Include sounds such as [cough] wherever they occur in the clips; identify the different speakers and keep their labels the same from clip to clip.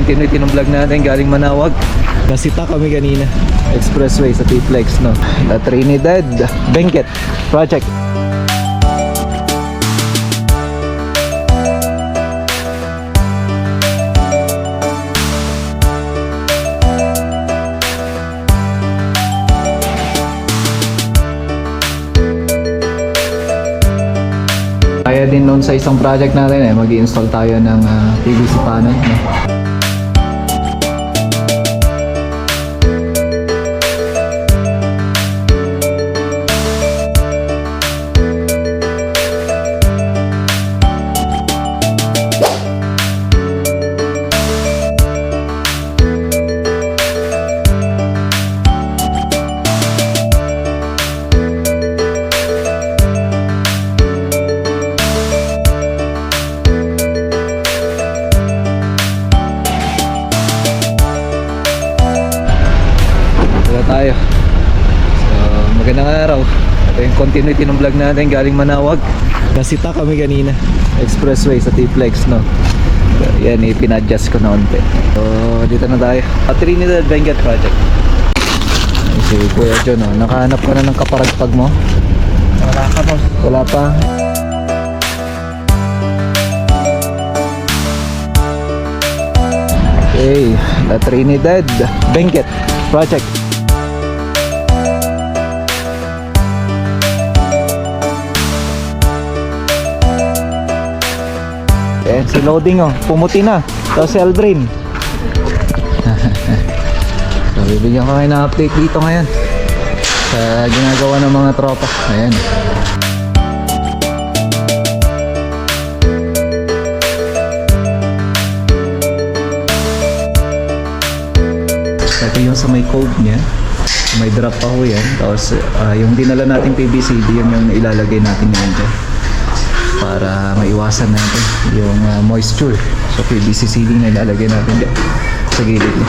Speaker 1: continuity ng vlog natin galing Manawag. Nasita kami kanina. Expressway sa T-Flex, no? La Trinidad Benguet Project. Kaya din noon sa isang project natin eh, mag install tayo ng ah, PVC panel. No? Magandang araw. Ito yung continuity ng vlog natin galing Manawag. Nasita kami kanina. Expressway sa T-Flex, no? So, yan, ipinadjust ko na unti. So, dito na tayo. At Trinidad Benguet Project. Ay, Si Kuya John, oh. nakahanap ka na ng kaparagpag mo?
Speaker 2: Wala ka boss.
Speaker 1: Wala pa. Okay, La Trinidad Benguet Project. Eh, si loading oh, pumuti na. Tapos si Aldrin. [laughs] so, bibigyan ko kayo ng update dito ngayon sa ginagawa ng mga tropa. Ayan. Ito yung sa may code niya. May drop pa ho yan. Tapos ah, yung dinala nating PVCD, yun yung ilalagay natin ngayon dyan. Para maiwasan natin yung ah, moisture. So PVC sealing na ilalagay natin dyan sa gilid niya.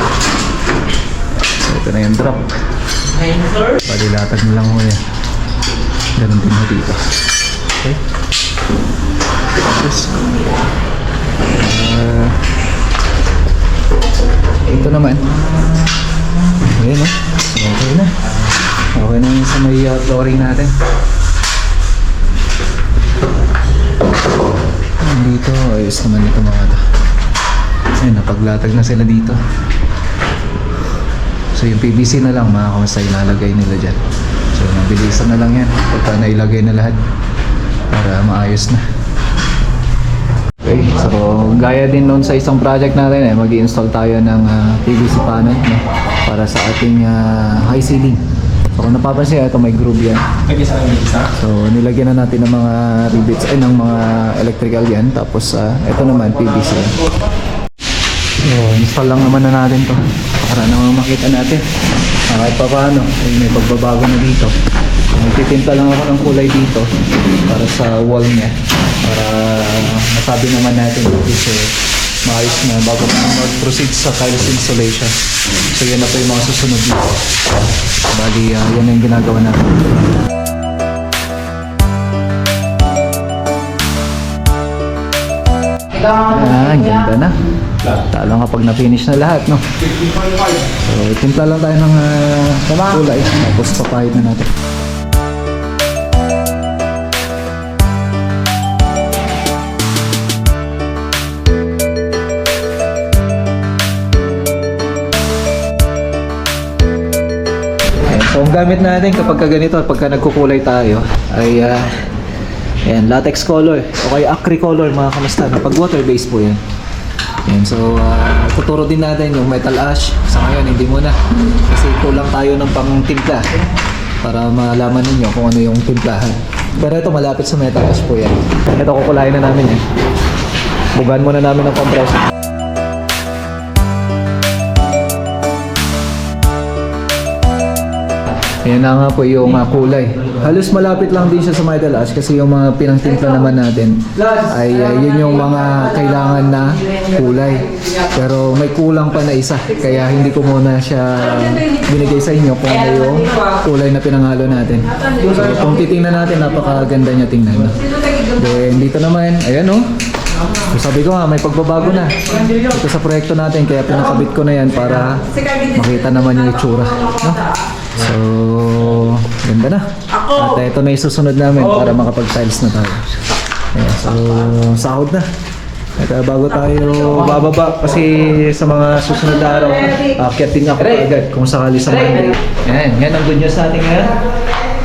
Speaker 1: So ito na yung drop. Palilatag na lang ho yan. Ganun din ho dito. Okay? Tapos, ah, ito naman. Ayan o. Okay na. Okay na yung sa may uh, flooring natin. Dito, ayos naman ito mga to. Ayun, napaglatag na sila dito. So yung PVC na lang mga kamusta ilalagay nila dyan. So mabilisan na lang yan pagka nailagay na lahat para maayos na. Okay, so gaya din noon sa isang project natin eh, mag install tayo ng ah, PVC panel no, para sa ating ah, high ceiling. So kung napapansin, ito may groove yan.
Speaker 2: Pwede sa akin isa.
Speaker 1: So nilagyan na natin ng mga rivets, ay ng mga electrical yan. Tapos ah, ito naman PVC. So install lang naman na natin to para naman makita natin ah, kahit pa paano ay may pagbabago na dito. Nagtitinta lang ako ng kulay dito para sa wall niya para masabi naman natin is eh, maayos na bago mag-proceed sa tiles installation. So yan na po yung mga susunod dito. Bali, ah, yan na yung ginagawa natin. Ah, ganda na. Talo nga pag na-finish na lahat, no? So, timpla lang tayo ng uh, kulay. Tapos papahid na natin. Ayan, so, ang gamit natin kapag ka ganito, pagka nagkukulay tayo, ay ah, Ayan, latex color o kaya acry color mga kamusta. Pag water-based po yan. Ayan, so uh, tuturo din natin yung metal ash. Sa ngayon, hindi muna. Kasi kulang tayo ng pang-timpla para malaman ninyo kung ano yung timplahan. Pero ito, malapit sa metal ash po yan. Ito, kukulayin na namin yan. Bugan muna namin ng compressor. Ayan na nga po yung uh, kulay. Halos malapit lang din siya sa metal ash kasi yung mga pinangtimpla naman natin ay uh, yun yung mga kailangan na kulay. Pero may kulang pa na isa kaya hindi ko muna siya binigay sa inyo kung ano yung kulay na pinangalo natin. So kung titingnan natin napakaganda niya tingnan. Then dito naman, ayan oh. sabi ko nga, may pagbabago na. Ito sa proyekto natin, kaya pinakabit ko na yan para makita naman yung itsura. No? So, ganda na. At ito na yung susunod namin para makapag-tiles na tayo. Ayan, so, sahod na. Ito, bago tayo bababa kasi sa mga susunod na araw, akyatin ako agad kung sakali sa Monday. Yan, yan ang good news natin ngayon.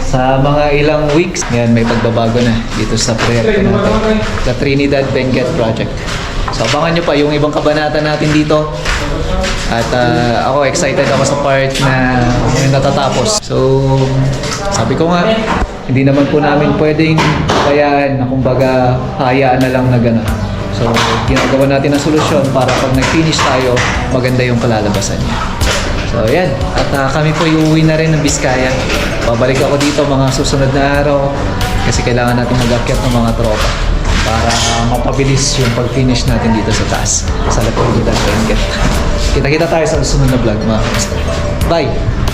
Speaker 1: Sa mga ilang weeks, yan may pagbabago na dito sa proyekto natin. The Trinidad Benguet Project. So abangan nyo pa yung ibang kabanata natin dito. At ah, ako excited ako sa part na yung natatapos. So sabi ko nga, hindi naman po namin pwedeng bayaan na kumbaga hayaan na lang na gano'n. So ginagawa natin ang solusyon para pag nag-finish tayo, maganda yung kalalabasan niya. So yan, at ah, kami po iuwi na rin ng Biskaya. Babalik ako dito mga susunod na araw kasi kailangan natin mag-akyat ng mga tropa para mapabilis yung pag-finish natin dito sa taas sa Lapulitan Benguet. Kita-kita tayo sa susunod na vlog mga kamusta. Bye!